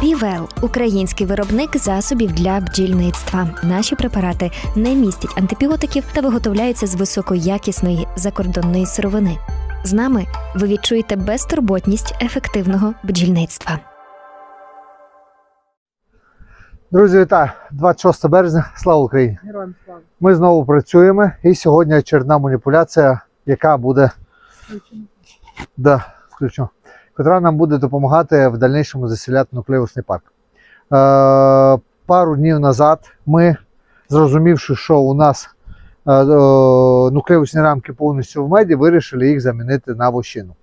Півел український виробник засобів для бджільництва. Наші препарати не містять антибіотиків та виготовляються з високоякісної закордонної сировини. З нами ви відчуєте безтурботність ефективного бджільництва. Друзі, вітаю! 26 березня, слава Україні! Героям слава. Ми знову працюємо, і сьогодні очередна маніпуляція, яка буде Включено. да, включу, котра нам буде допомагати в дальнішому заселяти нуклеусний парк. Е, пару днів назад ми, зрозумівши, що у нас е, е, нуклеусні рамки повністю в меді, вирішили їх замінити на вощину.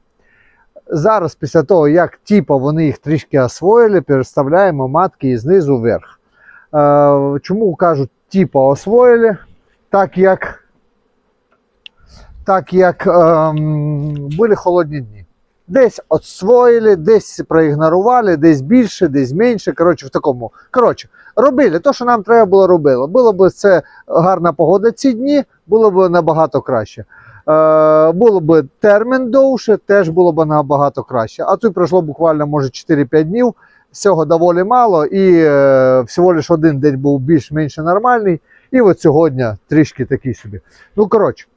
Зараз, після того, як типа вони їх трішки освоїли, переставляємо матки знизу вверх. Е, чому кажуть, типа освоїли? Так як, так як ем, були холодні дні. Десь освоїли, десь проігнорували, десь більше, десь менше. Коротше, в такому. Коротше, робили те, що нам треба було робити. Було б це гарна погода ці дні, було б набагато краще. Е, було б термін довше, теж було б набагато краще. А тут пройшло буквально, може, 4-5 днів. Всього доволі мало, і е, всього лише один день був більш-менш нормальний. І от сьогодні трішки такий собі. Ну, коротше,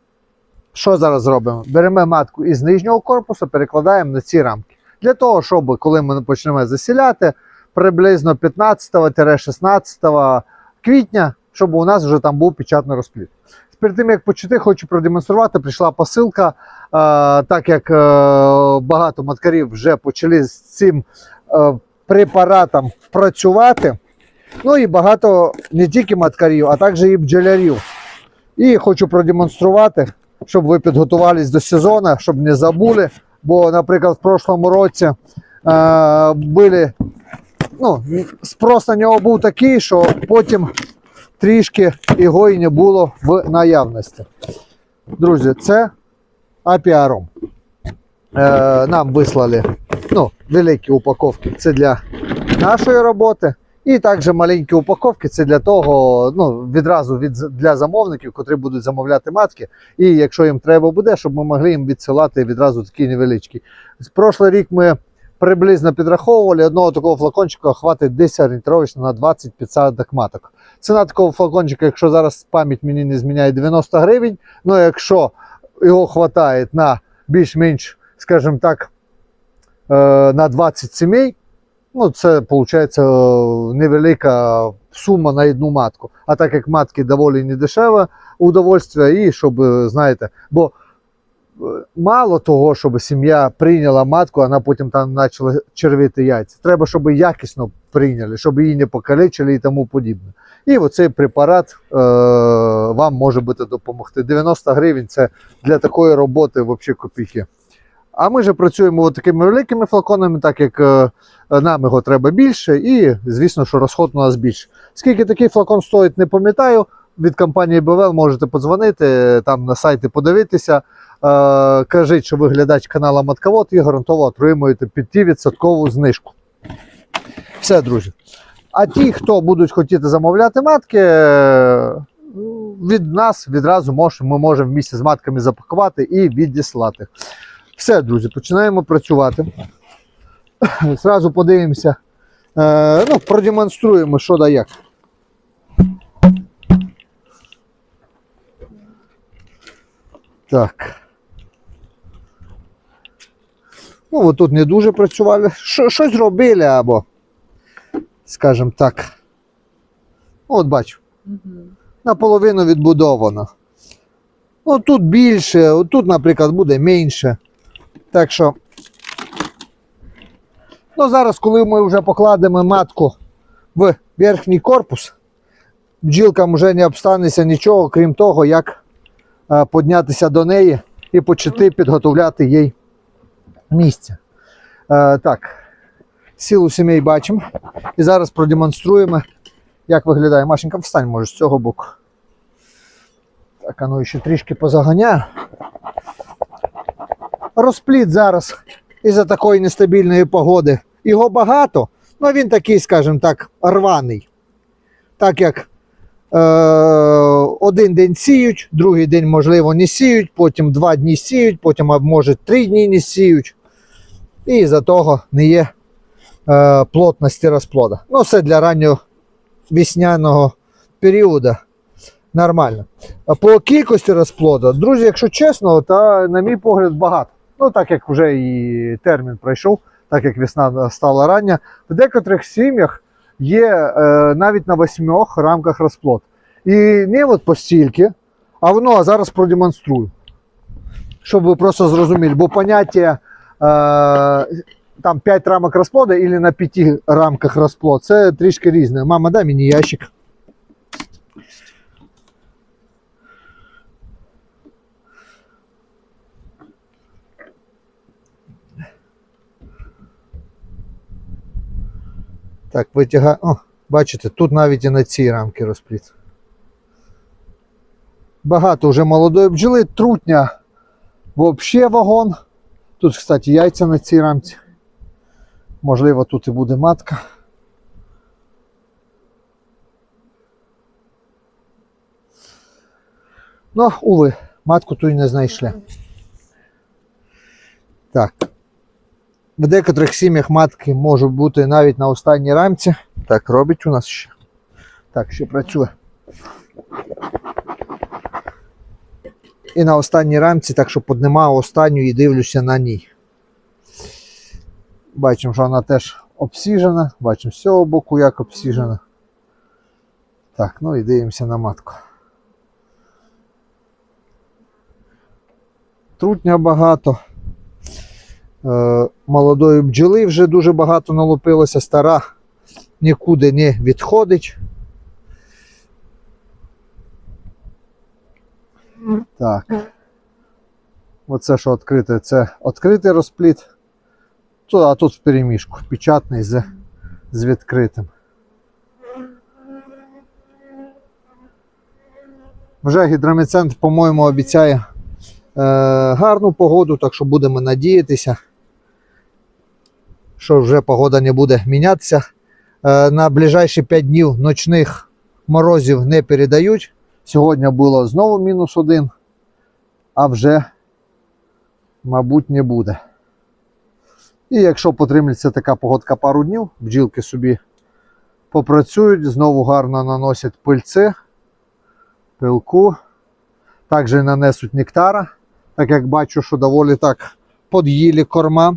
що зараз робимо? Беремо матку із нижнього корпусу, перекладаємо на ці рамки. Для того, щоб коли ми почнемо засіляти, приблизно 15-16 квітня, щоб у нас вже там був печатний розплід. Перед тим як почати, хочу продемонструвати. Прийшла посилка. Е, так як е, багато маткарів вже почали з цим е, препаратом працювати. Ну і багато не тільки маткарів, а також і бджолярів. І хочу продемонструвати, щоб ви підготувались до сезону, щоб не забули. Бо, наприклад, в прошлому році е, були, ну, спрос на нього був такий, що потім трішки його і не було в наявності. Друзі, це апіаром. Е, нам вислали ну, великі упаковки. Це для нашої роботи. І також маленькі упаковки це для того, ну, відразу від, для замовників, котрі будуть замовляти матки. І якщо їм треба буде, щоб ми могли їм відсилати відразу такі невеличкі. Прошлий рік ми приблизно підраховували, одного такого флакончика хватить десь орієнтовно на 20 підсадок маток. Ціна такого флакончика, якщо зараз пам'ять мені не зміняє 90 гривень, ну якщо його хватає на більш-менш, скажімо так, е, на 20 сімей, ну це виходить невелика сума на одну матку. А так як матки доволі недешеве удовольствие, і щоб, е, знаєте, бо е, мало того, щоб сім'я прийняла матку, вона потім там почала червити яйця. Треба, щоб якісно прийняли, щоб її не покалечили і тому подібне. І оцей препарат е, вам може бути допомогти. 90 гривень це для такої роботи взагалі копійки. А ми же працюємо такими великими флаконами, так як е, нам його треба більше, і звісно, що розход у нас більше. Скільки такий флакон стоїть, не пам'ятаю. Від компанії БВЛ можете подзвонити, там на сайті подивитися. Е, кажіть, що ви глядач каналу Матковод і гарантово отримуєте 5% знижку. Все, друзі. А ті, хто будуть хотіти замовляти матки, е, від нас відразу мож, ми можемо в місці з матками запакувати і відіслати. Все, друзі, починаємо працювати. Зразу подивимося, е, ну, продемонструємо, що да як. Так. Ну, от тут не дуже працювали. Що, щось робили або, скажімо так. Ну, От бачу, наполовину відбудовано. Ну, тут більше, тут, наприклад, буде менше. Так що. Ну, зараз, коли ми вже покладемо матку в верхній корпус, бджілкам вже не обстанеться нічого, крім того, як е, піднятися до неї і почати підготовляти їй місце. Е, так, сілу сімей бачимо. І зараз продемонструємо, як виглядає. Машенька, встань, може, з цього боку. Так, а ну ще трішки позаганяю. Розпліт зараз із-за такої нестабільної погоди. Його багато, але він такий, скажімо так, рваний. Так як е, один день сіють, другий день, можливо, не сіють, потім два дні сіють, потім, може, три дні не сіють. І за того не є е, плотності розплода. Ну, все для раннього весняного періоду нормально. А по кількості розплоду, друзі, якщо чесно, то, на мій погляд, багато. Ну, так як вже і термін пройшов, так як весна стала рання, в декотрих сім'ях є е, навіть на восьмох рамках розплод. І не от постільки, а воно а зараз продемонструю. Щоб ви просто зрозуміли, бо поняття е, там 5 рамок розплоду і на 5 рамках розплод це трішки різне. Мама, дай мені ящик. Так, витягаю. О, бачите, тут навіть і на цій рамки розпліт. Багато вже молодої бджоли, трутня взагалі вагон. Тут, кстати, яйця на цій рамці. Можливо, тут і буде матка. Ну, уви, матку тут не знайшли. Так. В декотрих сім'ях матки можуть бути навіть на останній рамці. Так, робить у нас ще. Так, ще працює. І на останній рамці, так що піднімаю останню і дивлюся на ній. Бачимо, що вона теж обсіжена. Бачимо з цього боку, як обсіжена. Так, ну і дивимося на матку. Трутня багато. Е, молодої бджоли вже дуже багато налупилося, стара нікуди не відходить. Так. Оце що відкрите, це відкритий розпліт. А тут в переміжку, печатний з, з відкритим. Вже гідромецентр, по-моєму, обіцяє е, гарну погоду, так що будемо надіятися, що вже погода не буде мінятися. Е, на ближайші 5 днів ночних морозів не передають. Сьогодні було знову мінус один, а вже, мабуть, не буде. І якщо потримається така погодка пару днів, бджілки собі попрацюють, знову гарно наносять пильці, пилку. Також нанесуть нектара, так як бачу, що доволі так под'їлі корма.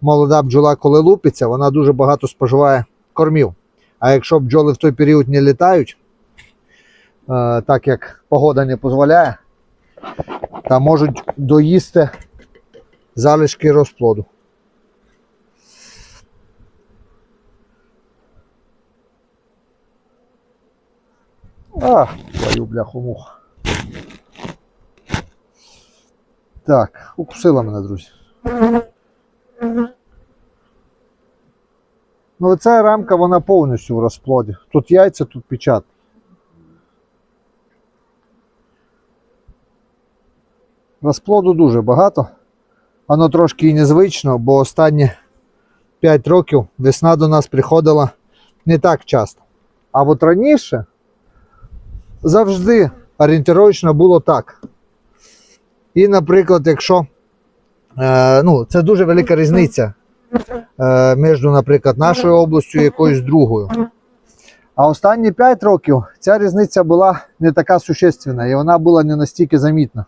Молода бджола, коли лупиться, вона дуже багато споживає кормів. А якщо бджоли в той період не літають, е, так як погода не дозволяє, то можуть доїсти залишки розплоду. А, твою бляху муха. Так, укусила мене, друзі. Ну, оця рамка, вона повністю в розплоді. Тут яйця, тут печат. Розплоду дуже багато. Воно трошки і незвично, бо останні 5 років весна до нас приходила не так часто. А от раніше завжди орієнтировочно було так. І, наприклад, якщо е, ну, це дуже велика різниця між, наприклад, нашою областю і якоюсь другою. А останні 5 років ця різниця була не така существенна, і вона була не настільки замітна.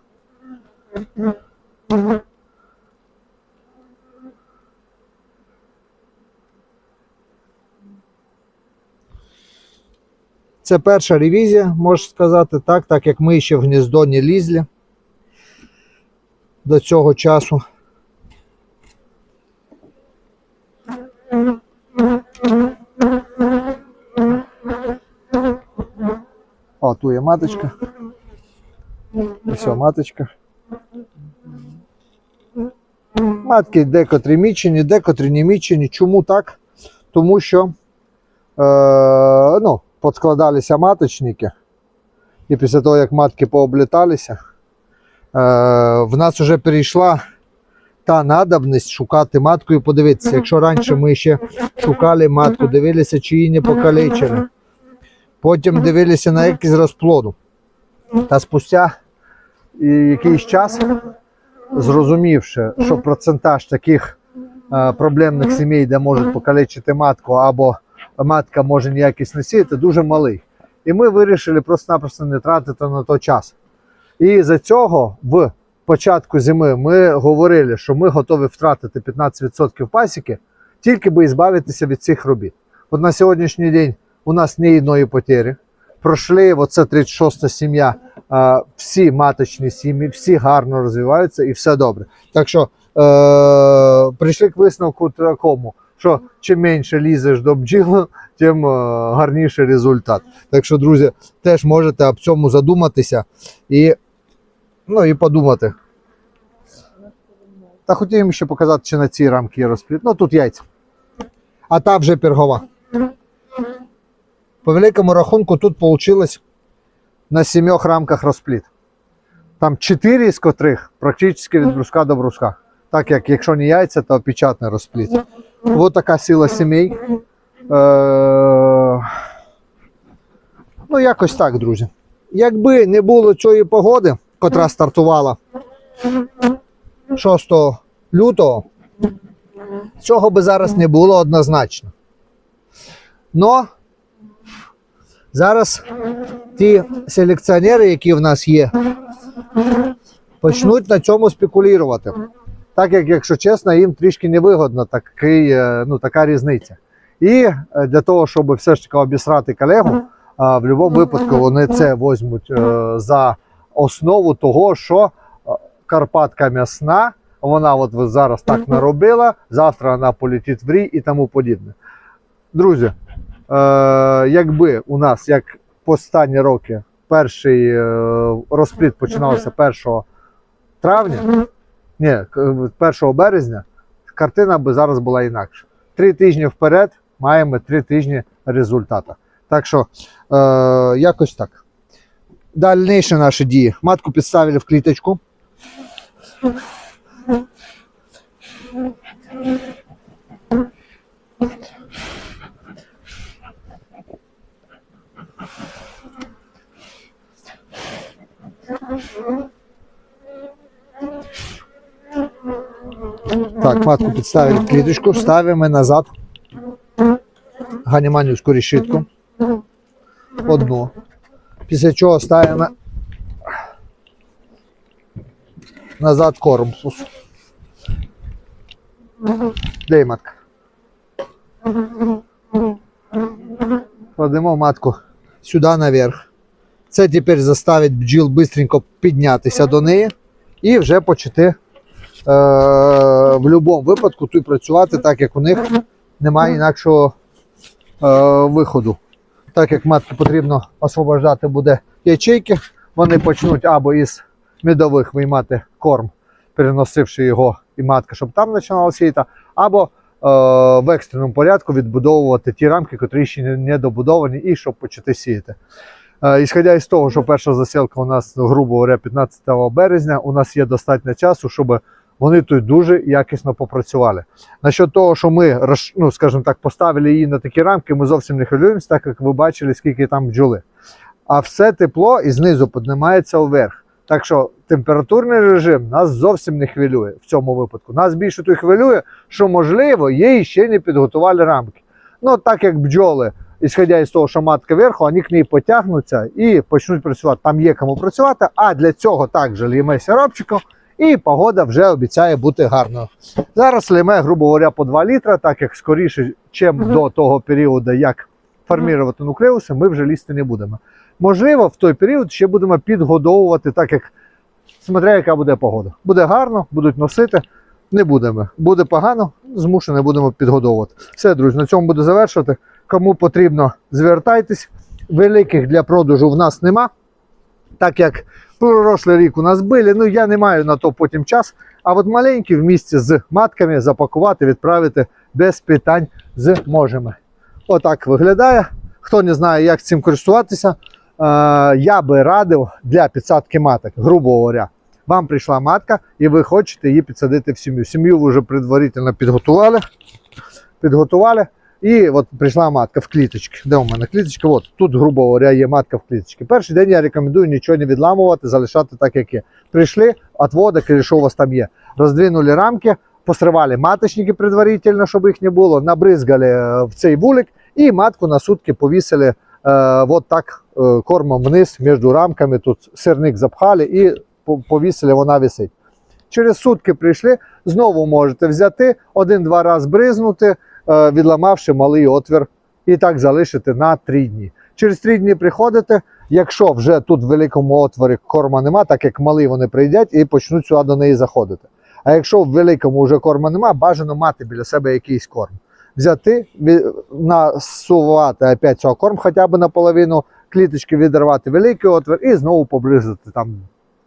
Це перша ревізія, можна сказати так, так як ми ще в гніздо не лізли до цього часу. О, маточка. Ось маточка. Матки декотрі мічені, декотрі не мічені. Чому так? Тому що е, ну, подскладалися маточники. І після того, як матки пообліталися, е, в нас вже перейшла та надобність шукати матку і подивитися. Якщо раніше ми ще шукали матку, дивилися, чи її не покалечили. Потім дивилися на якісь розплоду. Та спустя якийсь час, зрозумівши, що процентаж таких е, проблемних сімей, де можуть покалечити матку, або матка може ніякість не сіяти, дуже малий. І ми вирішили просто-напросто не тратити на то час. І за цього в початку зими ми говорили, що ми готові втратити 15% пасіки, тільки би збавитися від цих робіт. От на сьогоднішній день у нас ні одної потері. Пройшли, оце 36-та сім'я, всі маточні сім'ї, всі гарно розвиваються і все добре. Так що е, прийшли к висновку такому, що чим менше лізеш до бджіл, тим е, гарніший результат. Так що, друзі, теж можете об цьому задуматися і, ну, і подумати. Та хотів їм ще показати, чи на цій рамки є розпліт. Ну тут яйця. А та вже пергова. По великому рахунку тут вийшло на сімьох рамках розпліт. Там чотири з котрих практично від бруска до бруска. Так як якщо не яйця, то печатний розпліт. Ось така сила сімей. Е... Ну, якось так, друзі. Якби не було цієї погоди, котра стартувала 6 лютого, цього би зараз не було однозначно. Но зараз ті селекціонери, які в нас є, почнуть на цьому спекулювати. Так як, якщо чесно, їм трішки невигодно такий, е, ну, така різниця. І е, для того, щоб все ж таки обісрати колегу, в будь-якому випадку вони це візьмуть е, за основу того, що Карпатка м'ясна, вона от зараз так наробила, завтра вона полетить в рій і тому подібне. Друзі, якби у нас, як по останні роки, перший е, розпліт починався 1 травня, ні, 1 березня, картина би зараз була інакша. Три тижні вперед маємо три тижні результату. Так що е, якось так. Дальніші наші дії. Матку підставили в кліточку. Так, матку підставили в кліточку, ставимо назад. Ганіманівську решітку. Одну. Після чого ставимо назад кормсус. Де матка? Кладемо матку сюди наверх. Це тепер заставить бджіл бистренько піднятися до неї і вже почати е, в будь-якому випадку тут працювати, так як у них немає інакшого е, виходу. Так як матки потрібно освобождати буде ячейки, вони почнуть або із медових виймати корм, переносивши його і матка, щоб там починала сіяти, або е, в екстреному порядку відбудовувати ті рамки, котрі ще не добудовані, і щоб почати сіяти. Е, Ісходя із того, що перша засілка у нас, грубо говоря, 15 березня, у нас є достатньо часу, щоб вони тут дуже якісно попрацювали. Насчет того, що ми ну, скажімо так, поставили її на такі рамки, ми зовсім не хвилюємося, так як ви бачили, скільки там бджоли. А все тепло і знизу піднімається вверх. Так що температурний режим нас зовсім не хвилює в цьому випадку. Нас більше тут хвилює, що можливо, їй ще не підготували рамки. Ну, так як бджоли, ісходя із того, що матка вверху, вони к ній потягнуться і почнуть працювати. Там є кому працювати, а для цього також ліме сиропчиком, і погода вже обіцяє бути гарною. Зараз ліме, грубо говоря, по 2 літра, так як скоріше, чим Мгм. до того періоду, як формувати нуклеуси, ми вже лізти не будемо. Можливо, в той період ще будемо підгодовувати, так як смотря, яка буде погода. Буде гарно, будуть носити. Не будемо. Буде погано, змушені будемо підгодовувати. Все, друзі, на цьому буду завершувати. Кому потрібно, звертайтесь. Великих для продажу в нас нема. Так як прошлий рік у нас були, ну я не маю на то потім час. А от маленькі в місці з матками запакувати, відправити без питань зможемо. Отак виглядає. Хто не знає, як цим користуватися, е, я би радив для підсадки маток, грубо говоря. Вам прийшла матка, і ви хочете її підсадити в сім'ю. Сім'ю ви вже предварительно підготували. Підготували. І от прийшла матка в кліточки. Де у мене кліточка? От тут, грубо говоря, є матка в кліточці. Перший день я рекомендую нічого не відламувати, залишати так, як є. Прийшли, отводок, і що у вас там є. Роздвинули рамки, посривали маточники предварительно, щоб їх не було, набризгали е, в цей вулик і матку на сутки повісили е, от так е, кормом вниз між рамками. Тут сирник запхали і повісили, вона висить. Через сутки прийшли, знову можете взяти, один-два рази бризнути, відламавши малий отвір, і так залишити на три дні. Через три дні приходите. Якщо вже тут в великому отворі корма нема, так як малі вони прийдять і почнуть сюди до неї заходити. А якщо в великому вже корма нема, бажано мати біля себе якийсь корм. Взяти, насувати опять цього корм, хоча б наполовину кліточки відірвати великий отвір і знову побризати там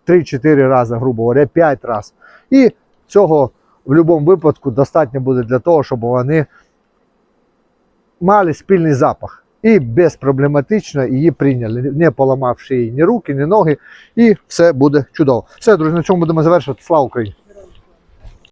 3-4 рази, грубо говоря, 5 разів. І цього в будь-якому випадку достатньо буде для того, щоб вони мали спільний запах. І безпроблематично її прийняли, не поламавши їй ні руки, ні ноги, і все буде чудово. Все, друзі, на цьому будемо завершувати. Слава Україні!